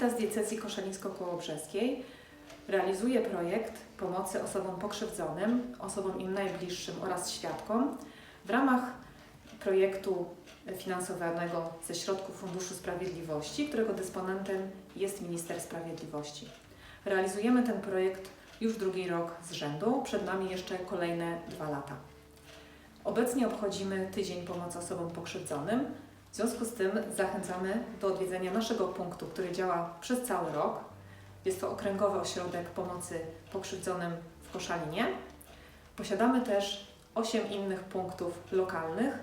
Caritas Diecezji Koszalińsko-Kołobrzeskiej realizuje projekt pomocy osobom pokrzywdzonym, osobom im najbliższym oraz świadkom w ramach projektu finansowanego ze środków Funduszu Sprawiedliwości, którego dysponentem jest Minister Sprawiedliwości. Realizujemy ten projekt już drugi rok z rzędu, przed nami jeszcze kolejne dwa lata. Obecnie obchodzimy Tydzień Pomocy Osobom Pokrzywdzonym. W związku z tym zachęcamy do odwiedzenia naszego punktu, który działa przez cały rok. Jest to Okręgowy Ośrodek Pomocy Pokrzywdzonym w Koszalinie. Posiadamy też 8 innych punktów lokalnych,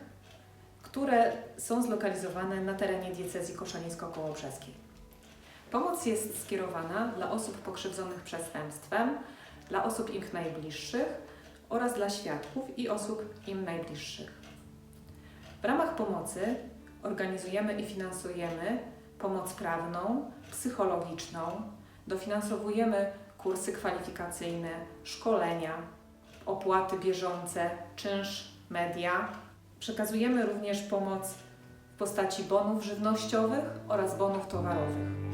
które są zlokalizowane na terenie diecezji koszalińsko-kołobrzeskiej. Pomoc jest skierowana dla osób pokrzywdzonych przestępstwem, dla osób im najbliższych oraz dla świadków i osób im najbliższych. W ramach pomocy organizujemy i finansujemy pomoc prawną, psychologiczną, dofinansowujemy kursy kwalifikacyjne, szkolenia, opłaty bieżące, czynsz, media. Przekazujemy również pomoc w postaci bonów żywnościowych oraz bonów towarowych.